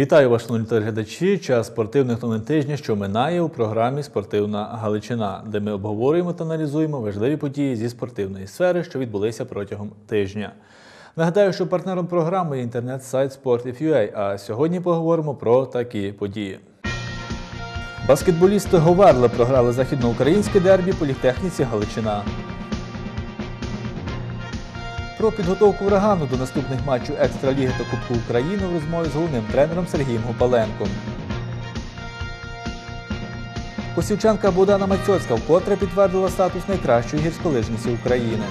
Вітаю вас, шановні телеглядачі. Час спортивних новин тижня, що минає у програмі Спортивна Галичина, де ми обговорюємо та аналізуємо важливі події зі спортивної сфери, що відбулися протягом тижня. Нагадаю, що партнером програми є інтернет-сайт Sportif.ua, а сьогодні поговоримо про такі події. Баскетболісти Говерли програли західноукраїнське дербі політехніці Галичина. Про підготовку урагану до наступних матчів Екстраліги та Кубку України в розмові з головним тренером Сергієм Гупаленком. Косівчанка Богдана Мацьоцька вкотре підтвердила статус найкращої гірськолижниці України.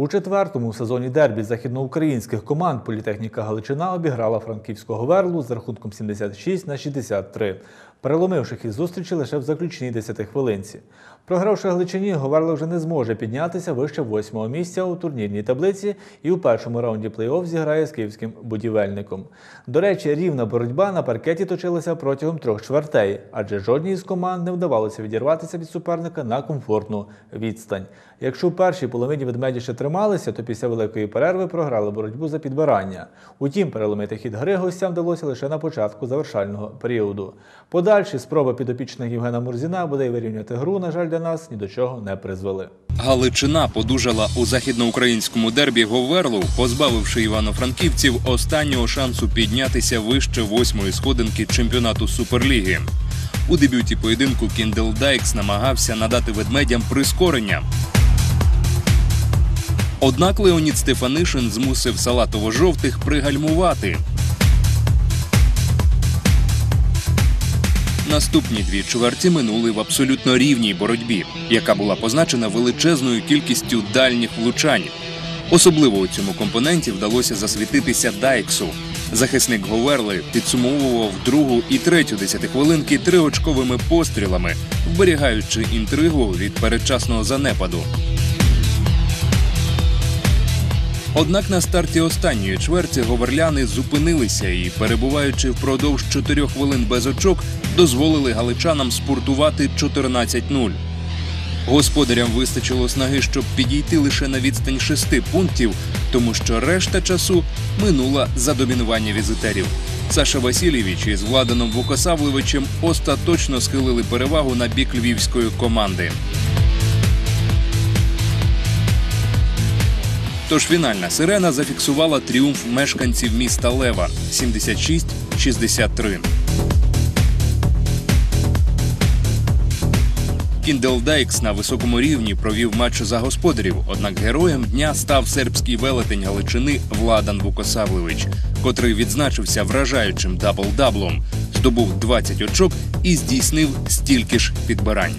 У четвертому сезоні дербі західноукраїнських команд політехніка Галичина обіграла франківського верлу з рахунком 76 на 63, переломивши хід зустрічі лише в заключній 10 хвилинці. Програвши Галичині, Говерла вже не зможе піднятися вище восьмого місця у турнірній таблиці і у першому раунді плей-офф зіграє з київським будівельником. До речі, рівна боротьба на паркеті точилася протягом трьох чвертей, адже жодній з команд не вдавалося відірватися від суперника на комфортну відстань. Якщо у першій половині ведмеді ще трималися, то після великої перерви програли боротьбу за підбирання. Утім, переломити хід гри гостям вдалося лише на початку завершального періоду. Подальші спроби підопічних Євгена Мурзіна буде вирівняти гру, на жаль, для нас ні до чого не призвели. Галичина подужала у західноукраїнському дербі Говерлу, позбавивши івано-франківців останнього шансу піднятися вище восьмої сходинки чемпіонату Суперліги. У дебюті поєдинку Кіндел Дайкс намагався надати ведмедям прискорення. Однак Леонід Стефанишин змусив салатово-жовтих пригальмувати. Наступні дві чверті минули в абсолютно рівній боротьбі, яка була позначена величезною кількістю дальніх влучань. Особливо у цьому компоненті вдалося засвітитися Дайксу. Захисник Говерли підсумовував другу і третю десятихвилинки триочковими пострілами, вберігаючи інтригу від передчасного занепаду. Однак на старті останньої чверті говерляни зупинилися і, перебуваючи впродовж 4 хвилин без очок, дозволили галичанам спортувати 14-0. Господарям вистачило снаги, щоб підійти лише на відстань шести пунктів, тому що решта часу минула за домінування візитерів. Саша Васильєвич із Владаном Вукосавлевичем остаточно схилили перевагу на бік львівської команди. Тож фінальна сирена зафіксувала тріумф мешканців міста Лева 76-63. Кіндел Дайкс на високому рівні провів матч за господарів. Однак героєм дня став сербський велетень Галичини Владан Вукосавлевич, котрий відзначився вражаючим дабл-даблом, здобув 20 очок і здійснив стільки ж підбирань.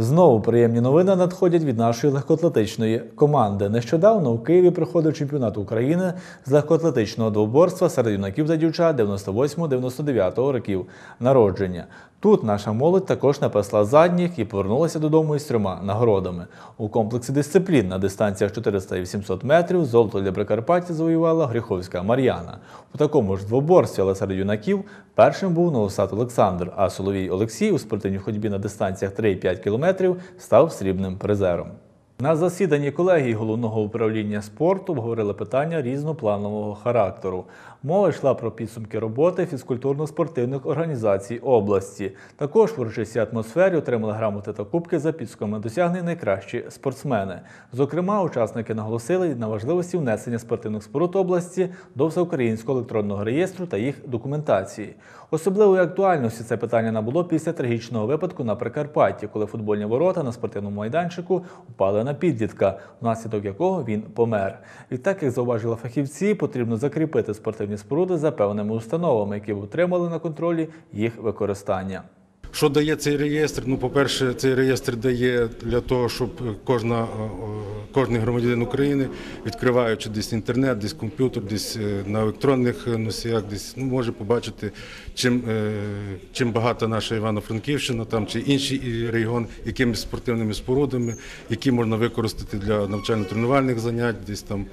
Знову приємні новини надходять від нашої легкоатлетичної команди. Нещодавно у Києві проходив чемпіонат України з легкоатлетичного двоборства серед юнаків та дівчат 98-99 років народження. Тут наша молодь також напасла задніх і повернулася додому із трьома нагородами. У комплексі дисциплін на дистанціях 400 і 800 метрів золото для Прикарпаття завоювала Гріховська Мар'яна. У такому ж двоборстві, але серед юнаків, першим був Новосад Олександр, а Соловій Олексій у спортивній ходьбі на дистанціях 3,5 км став срібним призером. На засіданні колегії головного управління спорту обговорили питання різнопланового характеру. Мова йшла про підсумки роботи фізкультурно-спортивних організацій області. Також в урочистій атмосфері отримали грамоти та кубки за підсумками досягнень найкращі спортсмени. Зокрема, учасники наголосили на важливості внесення спортивних споруд області до всеукраїнського електронного реєстру та їх документації. Особливої актуальності це питання набуло після трагічного випадку на Прикарпатті, коли футбольні ворота на спортивному майданчику впали на підлітка, внаслідок якого він помер. Відтак, як зауважили фахівці, потрібно закріпити спортивні споруди за певними установами, які б утримали на контролі їх використання. Що дає цей реєстр? Ну, по-перше, цей реєстр дає для того, щоб кожна, кожен громадянин України, відкриваючи десь інтернет, десь комп'ютер, десь е, на електронних носіях, десь ну, може побачити, чим, е, чим багата наша Івано-Франківщина там чи інші регіон, якими спортивними спорудами, які можна використати для навчально-тренувальних занять, десь там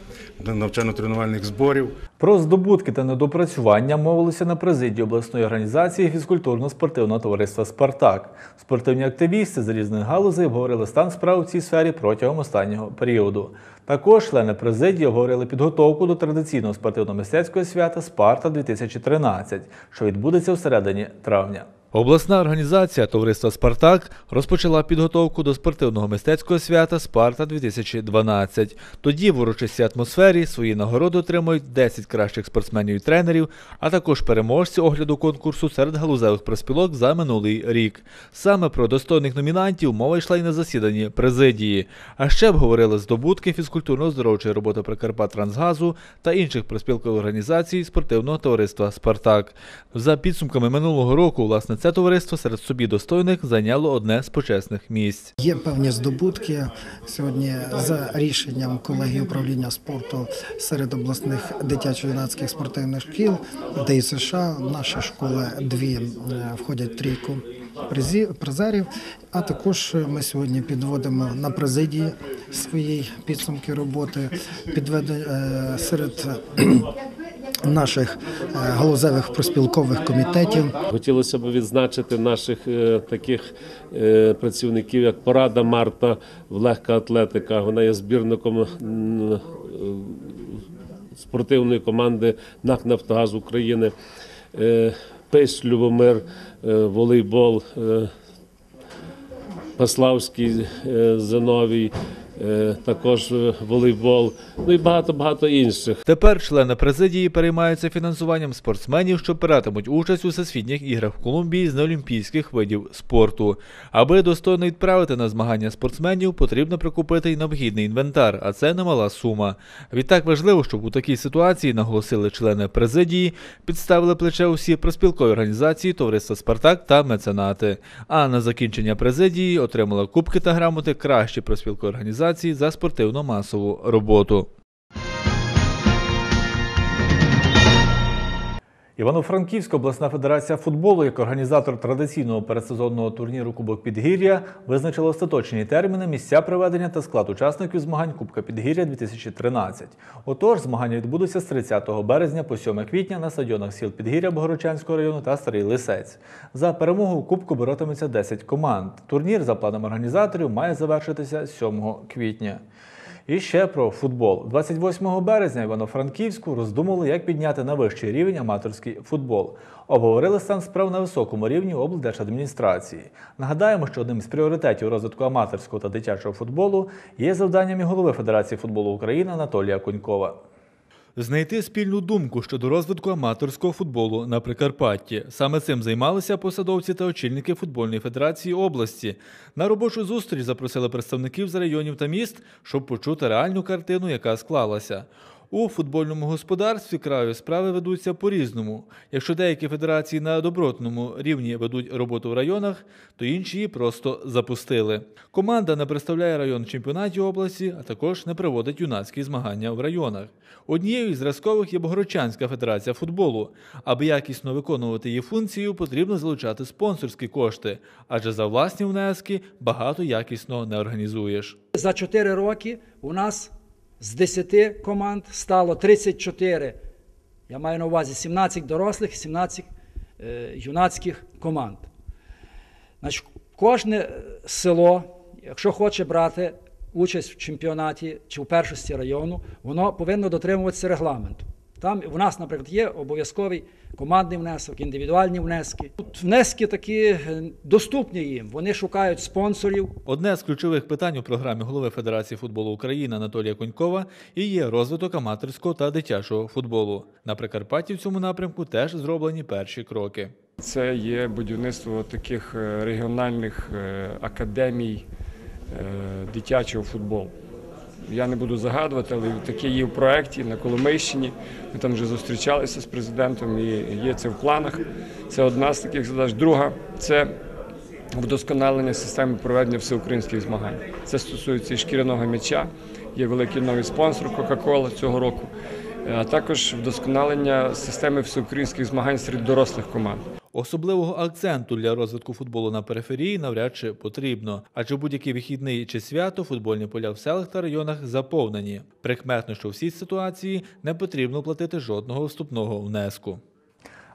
навчально-тренувальних зборів. Про здобутки та недопрацювання мовилися на президії обласної організації фізкультурно-спортивного товариства Спартак. Спортивні активісти з різних галузей обговорили стан справ у цій сфері протягом останнього періоду. Також члени президії обговорили підготовку до традиційного спортивно-мистецького свята Спарта 2013, що відбудеться в середині травня. Обласна організація Товариства Спартак розпочала підготовку до спортивного мистецького свята Спарта 2012. Тоді в урочистій атмосфері свої нагороди отримують 10 кращих спортсменів і тренерів, а також переможці огляду конкурсу серед галузевих проспілок за минулий рік. Саме про достойних номінантів мова йшла й на засіданні президії. А ще обговорили здобутки фізкультурно-здоровчої роботи Прикарпат Трансгазу та інших проспілкових організацій спортивного товариства Спартак. За підсумками минулого року, власне, це товариство серед собі достойних зайняло одне з почесних місць. Є певні здобутки сьогодні за рішенням колегії управління спорту серед обласних дитячо-юнацьких спортивних шкіл ДСШ. Наші школи дві е, входять в трійку призерів. А також ми сьогодні підводимо на президії свої підсумки роботи, підведе е, серед наших е, галузевих проспілкових комітетів. Хотілося б відзначити наших е, таких е, працівників, як Порада Марта, в легка атлетика. Вона є збірником спортивної команди НАК Нафтогаз України. Е, Любомир, волейбол, Паславський Зиновій, також е, волейбол, ну і багато-багато інших. Тепер члени президії переймаються фінансуванням спортсменів, що братимуть участь у всесвітніх іграх в Колумбії з неолімпійських видів спорту. Аби достойно відправити на змагання спортсменів, потрібно прикупити й необхідний інвентар, а це немала сума. Відтак важливо, щоб у такій ситуації наголосили члени президії, підставили плече усі проспілкові організації, товариства Спартак та меценати. А на закінчення президії отримала кубки та грамоти кращі проспілкові організації за спортивно-масову роботу. Івано-Франківська обласна федерація футболу як організатор традиційного передсезонного турніру Кубок Підгір'я визначила остаточні терміни, місця проведення та склад учасників змагань Кубка Підгір'я 2013. Отож, змагання відбудуться з 30 березня по 7 квітня на стадіонах сіл Підгір'я Богородчанського району та Старий Лисець. За перемогу Кубку боротиметься 10 команд. Турнір, за планом організаторів, має завершитися 7 квітня. І ще про футбол. 28 березня Івано-Франківську роздумали, як підняти на вищий рівень аматорський футбол. Обговорили стан справ на високому рівні облдержадміністрації. Нагадаємо, що одним з пріоритетів розвитку аматорського та дитячого футболу є завданням і голови Федерації футболу України Анатолія Конькова. Знайти спільну думку щодо розвитку аматорського футболу на Прикарпатті. Саме цим займалися посадовці та очільники футбольної федерації області. На робочу зустріч запросили представників з районів та міст, щоб почути реальну картину, яка склалася. У футбольному господарстві краю справи ведуться по-різному. Якщо деякі федерації на добротному рівні ведуть роботу в районах, то інші її просто запустили. Команда не представляє район чемпіонаті області, а також не проводить юнацькі змагання в районах. Однією із зразкових є Богородчанська федерація футболу. Аби якісно виконувати її функцію, потрібно залучати спонсорські кошти, адже за власні внески багато якісно не організуєш. За 4 роки у нас з 10 команд стало 34. Я маю на увазі 17 дорослих, і 17 е, юнацьких команд. Значить, кожне е, село, якщо хоче брати участь в чемпіонаті чи в першості району, воно повинно дотримуватися регламенту. Там у нас, наприклад, є обов'язковий командний внесок, індивідуальні внески. Тут внески такі е, доступні їм. Вони шукають спонсорів, Одне з ключових питань у програмі голови Федерації футболу України Анатолія Конькова і є розвиток аматорського та дитячого футболу. На Прикарпатті в цьому напрямку теж зроблені перші кроки. Це є будівництво таких е, регіональних е, академій дитячого футболу. Я не буду загадувати, але таке є в проєкті на Коломийщині. Ми там вже зустрічалися з президентом і є це в планах. Це одна з таких задач. Друга це вдосконалення системи проведення всеукраїнських змагань. Це стосується і шкіряного м'яча. Є великий новий спонсор Кока-Кола цього року, а також вдосконалення системи всеукраїнських змагань серед дорослих команд. Особливого акценту для розвитку футболу на периферії навряд чи потрібно, адже будь-який вихідний чи свято футбольні поля в селах та районах заповнені. Прикметно, що в цій ситуації не потрібно платити жодного вступного внеску.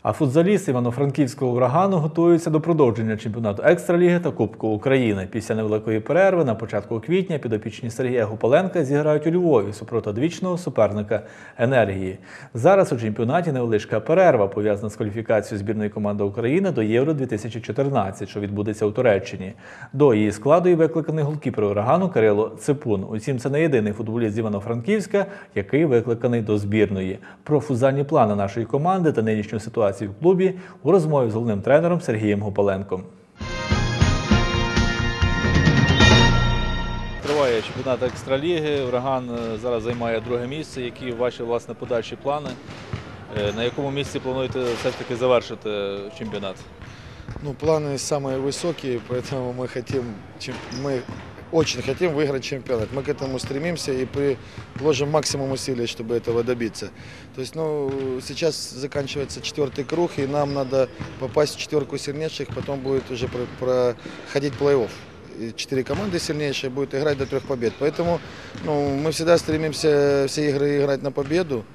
А футзалісти Івано-Франківського урагану готуються до продовження чемпіонату екстраліги та Кубку України. Після невеликої перерви на початку квітня підопічні Сергія Гуполенка зіграють у Львові супроти одвічного суперника енергії. Зараз у чемпіонаті невеличка перерва пов'язана з кваліфікацією збірної команди України до Євро 2014, що відбудеться у Туреччині. До її складу і викликаний голкіпер урагану Кирило Ципун. Утім, це не єдиний футболіст з Івано-Франківська, який викликаний до збірної. Про футзальні плани нашої команди та нинішню ситуацію в клубі у розмові з головним тренером Сергієм Гопаленком. Триває чемпіонат екстраліги. Ураган е, зараз займає друге місце. Які ваші власне подальші плани? Е, На якому місці плануєте все ж таки завершити чемпіонат? Ну, планы самые высокие, поэтому мы хотим, чем- мы очень хотим выиграть чемпионат. Мы к этому стремимся и приложим максимум усилий, чтобы этого добиться. То есть, ну, сейчас заканчивается четвертый круг, и нам надо попасть в четверку сильнейших, потом будет уже про- проходить плей-офф. И четыре команды сильнейшие будут играть до трех побед. Поэтому ну, мы всегда стремимся все игры играть на победу.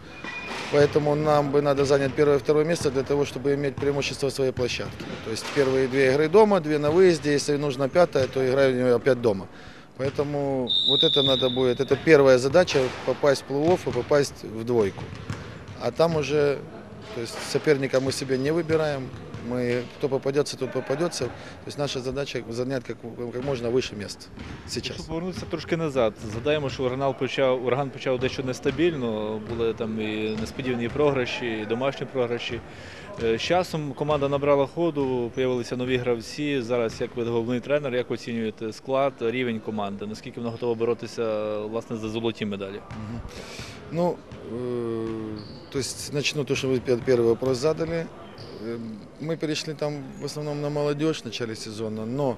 Поэтому нам бы надо занять первое и второе место для того, чтобы иметь преимущество в своей площадке. То есть первые две игры дома, две на выезде. Если нужно пятая, то играем опять дома. Поэтому вот это надо будет. Это первая задача попасть в плей-офф и попасть в двойку. А там уже, то есть соперника мы себе не выбираем. Мы, кто попадется, тот попадется. То есть наша задача занять как, как можно выше мест сейчас. Якщо повернутися трошки назад, згадаємо, що ураган почав, ураган почав дещо нестабільно, були там і несподівані програші, і домашні програші. Е, З часом команда набрала ходу, з'явилися нові гравці. Зараз, як ви головний тренер, як оцінюєте склад, рівень команди? Наскільки вона готова боротися власне за золоті медалі? Ну, э, то есть начну то, что вы пер- первый вопрос задали. Э, Мы перешли там в основном на молодежь в начале сезона, но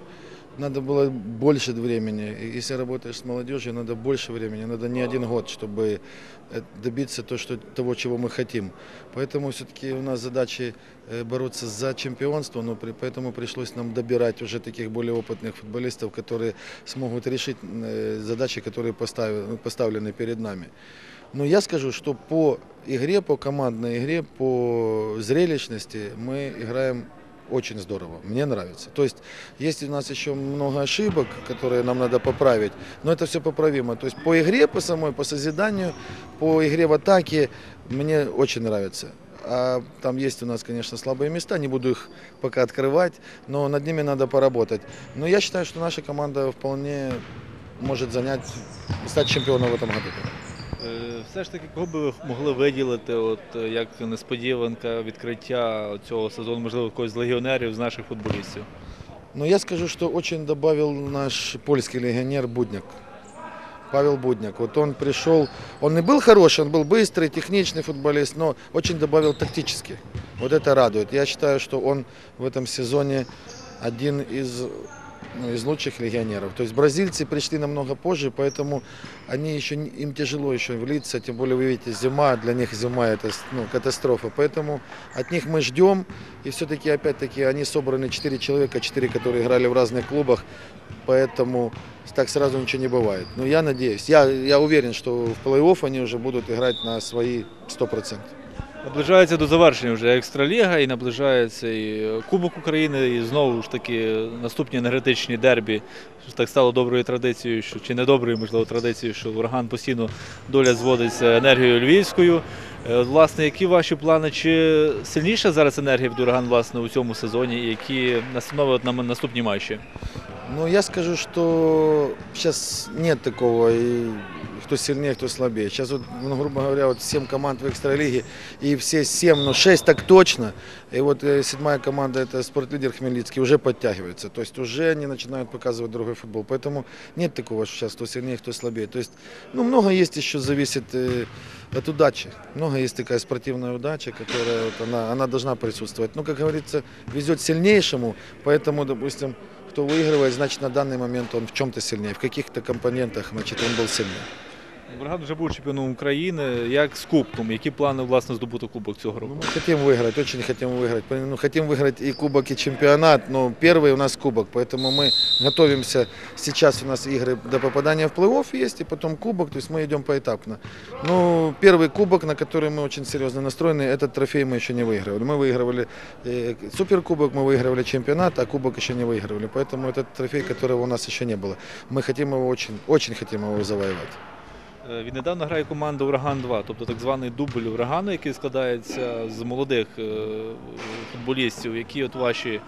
надо было больше времени. И Если работаешь с молодежью, надо больше времени, надо не один год, чтобы э, добиться то, что, того, чего мы хотим. Поэтому все-таки у нас задачи э, бороться за чемпионство, но при, поэтому пришлось нам добирать уже таких более опытных футболистов, которые смогут решить э, задачи, которые постави- поставлены перед нами. Но я скажу, что по игре, по командной игре, по зрелищности мы играем очень здорово. Мне нравится. То есть есть у нас еще много ошибок, которые нам надо поправить, но это все поправимо. То есть по игре, по самой, по созиданию, по игре в атаке мне очень нравится. А там есть у нас, конечно, слабые места, не буду их пока открывать, но над ними надо поработать. Но я считаю, что наша команда вполне может занять, стать чемпионом в этом году. Е, Все ж таки, кого би ви могли виділити, от е, як несподіванка відкриття цього сезону, можливо, когось з легіонерів, з наших футболістів? Но я скажу, что очень добавил наш польский легионер Будняк. Павел Будняк. Вот он пришел, он не был хороший, он был быстрый, техничный футболист, но очень добавил тактически. Вот это радует. Я считаю, что он в этом сезоне один из, ну, из лучших легионеров. То есть бразильцы пришли намного позже, поэтому они еще, не- им тяжело еще влиться, тем более вы видите, зима, для них зима это ну, катастрофа. Поэтому от них мы ждем, и все-таки опять-таки они собраны 4 человека, 4, которые играли в разных клубах, поэтому так сразу ничего не бывает. Но я надеюсь, я, я уверен, что в плей-офф они уже будут играть на свои 100%. Наближається до завершення вже екстраліга і наближається і Кубок України, і знову ж таки наступні енергетичні дербі. Так стало доброю традицією, що чи не доброю, можливо, традицією, що ураган постійно доля зводиться енергією львівською. Е, Власне, які ваші плани? Чи сильніша зараз енергія від ураган власне у цьому сезоні? Які настанови на наступні матчі? Ну, я скажу, что сейчас нет такого, кто сильнее, кто слабее. Сейчас, вот, ну, грубо говоря, вот 7 команд в экстралиге, и все 7, ну 6 так точно. И вот э, седьмая команда, это спортлидер Хмельницкий, уже подтягивается. То есть уже они начинают показывать другой футбол. Поэтому нет такого, что сейчас кто сильнее, кто слабее. То есть, ну, много есть еще зависит э, от удачи. Много есть такая спортивная удача, которая вот, она, она должна присутствовать. Ну, как говорится, везет сильнейшему, поэтому, допустим, кто выигрывает, значит на данный момент он в чем-то сильнее, в каких-то компонентах, значит он был сильнее. Бригада вже був чемпіоном України. Як з кубком? Які плани власне здобути кубок цього року? Ну, мы хотим выиграть, очень хотим выиграть. Ну, хотим выиграть и кубок, и чемпионат, но первый у нас кубок, поэтому мы готовимся. Сейчас у нас игры до попадания в плей-офф есть, и потом кубок, то есть мы идем поэтапно. Ну, первый кубок, на который мы очень серьезно настроены, этот трофей мы еще не выигрывали. Мы выигрывали э, суперкубок, мы выигрывали чемпионат, а кубок еще не выигрывали. Поэтому этот трофей, которого у нас еще не было. Мы хотим его очень, очень хотим его завоевать. Е, Віднедавна грає команда Ураган 2, тобто так званий дубль урагану, який складається з молодих е, футболістів. Які от ваші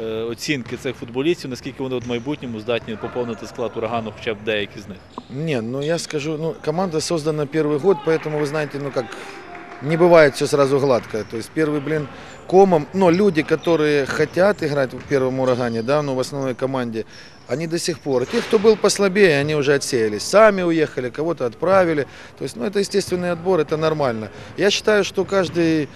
е, оцінки цих футболістів, наскільки вони от в майбутньому здатні поповнити склад урагану, хоча б деякі з них? Не, ну я скажу, ну команда создана первый год, поэтому вы знаете, ну как не бывает все сразу гладко. То есть первый, блин, комом, но люди, которые хотят играть в первом урагане, да, ну в основной команде, они до сих пор. Те, кто был послабее, они уже отсеялись. Сами уехали, кого-то отправили. То есть, ну это естественный отбор, это нормально. Я считаю, что каждый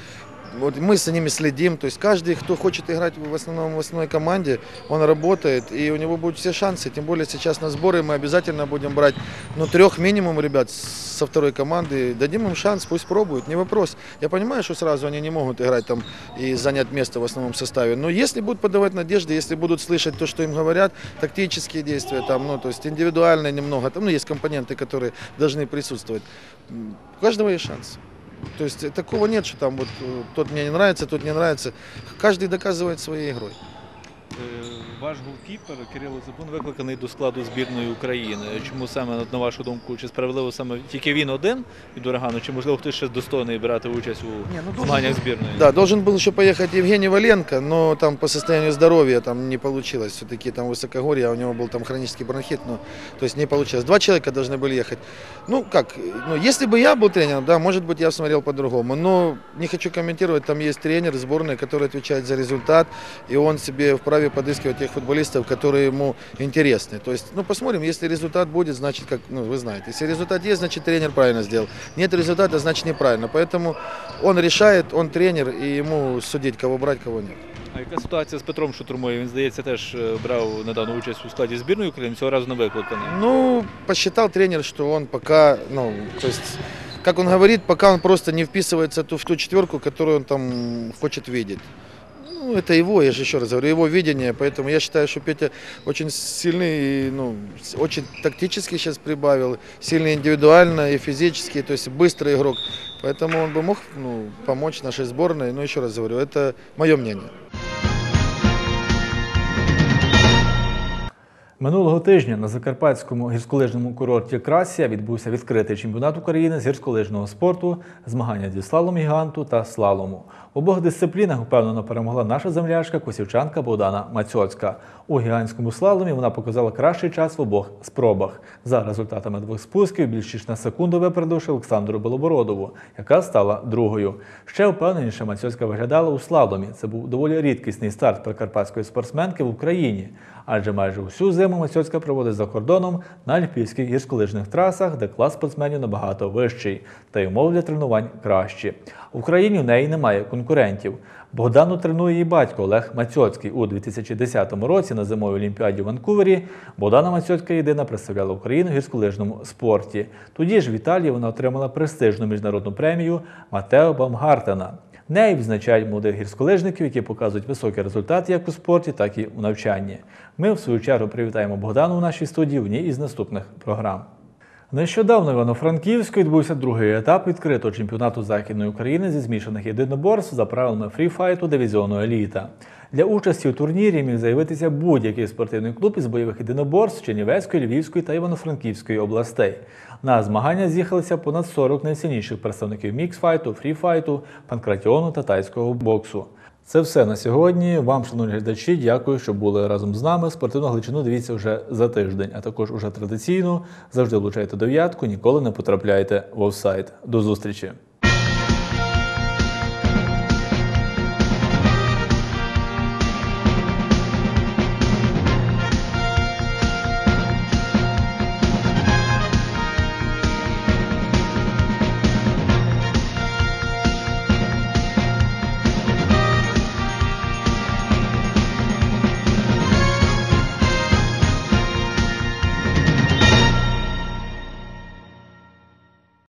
вот мы за ними следим, то есть каждый, кто хочет играть в основном в основной команде, он работает, и у него будут все шансы, тем более сейчас на сборы мы обязательно будем брать, ну, трех минимум ребят со второй команды, дадим им шанс, пусть пробуют, не вопрос. Я понимаю, что сразу они не могут играть там и занять место в основном составе, но если будут подавать надежды, если будут слышать то, что им говорят, тактические действия там, ну, то есть индивидуально немного, там, ну, есть компоненты, которые должны присутствовать, у каждого есть шанс. То есть э, такого нет, что там вот э, тот мне не нравится, тот не нравится. Каждый доказывает своей игрой. Е, Ваш голкіпер Кирило Ципун викликаний до складу збірної України. Чому саме, от, на вашу думку, чи справедливо саме тільки він один від урагану, чи можливо хтось ще достойний брати участь у Не, ну, должен змаганнях был- збірної? Да, должен был еще поехать Евгений Валенко, но там по состоянию здоровья там не получилось. Все-таки там высокогорье, а у него был там хронический бронхит, ну, то есть не получилось. Два человека должны были ехать. Ну, как, ну, если бы я был тренером, да, может быть, я смотрел по-другому. Но не хочу комментировать, там есть тренер сборной, который отвечает за результат, и он себе вправе подыскивать тех футболистов, которые ему интересны. То есть, ну, посмотрим, если результат будет, значит, как, ну, вы знаете, если результат есть, значит, тренер правильно сделал. Нет результата, значит, неправильно. Поэтому он решает, он тренер, и ему судить, кого брать, кого нет. А яка ситуація з Петром Шутурмою? Він, здається, теж е, брав недавно участь у складі збірної України, цього разу не викликаний. Ну, посчитал тренер, что он пока, ну, то есть, как он говорит, пока он просто не вписывается ту- в ту четверку, которую он там хочет видеть. Ну, это его, я же еще раз говорю, его видение, поэтому я считаю, что Петя очень сильный, и, ну, с- очень тактически сейчас прибавил, сильный индивидуально и физически, то есть быстрый игрок. Поэтому он бы мог ну, помочь нашей сборной, но еще раз говорю, это мое мнение. Минулого тижня на закарпатському гірськолижному курорті Красія відбувся відкритий чемпіонат України з гірськолижного спорту, змагання зі слалом гіганту та слалому. Обох дисциплінах впевнено перемогла наша землячка косівчанка Богдана Мацьоцька. У гігантському слаломі вона показала кращий час в обох спробах. За результатами двох спусків більш ніж на секунду випередивши Олександру Белобородову, яка стала другою. Ще впевненіше Мацьоцька виглядала у слаломі. Це був доволі рідкісний старт прикарпатської спортсменки в Україні адже майже усю зиму Мацьоцька проводить за кордоном на альпійських гірськолижних трасах, де клас спортсменів набагато вищий, та й умови для тренувань кращі. В Україні в неї немає конкурентів. Богдану тренує її батько Олег Мацьоцький у 2010 році на зимовій олімпіаді в Ванкувері. Богдана Мацьоцька єдина представляла Україну в гірськолижному спорті. Тоді ж в Італії вона отримала престижну міжнародну премію Матео Бамгартена. Нею відзначають молодих гірськолижників, які показують високі результати як у спорті, так і у навчанні. Ми, в свою чергу, привітаємо Богдану у нашій студії в одній із наступних програм. Нещодавно в Івано-Франківську відбувся другий етап відкритого чемпіонату Західної України зі змішаних єдиноборств за правилами фріфайту дивізіону еліта. Для участі у турнірі міг заявитися будь-який спортивний клуб із бойових єдиноборств Чернівецької, Львівської та Івано-Франківської областей. На змагання з'їхалися понад 40 найсильніших представників міксфайту, фріфайту, панкратіону та тайського боксу. Це все на сьогодні. Вам, шановні глядачі, дякую, що були разом з нами. Спортивну гличину дивіться вже за тиждень, а також уже традиційно завжди влучайте дев'ятку, ніколи не потрапляйте в офсайт. До зустрічі!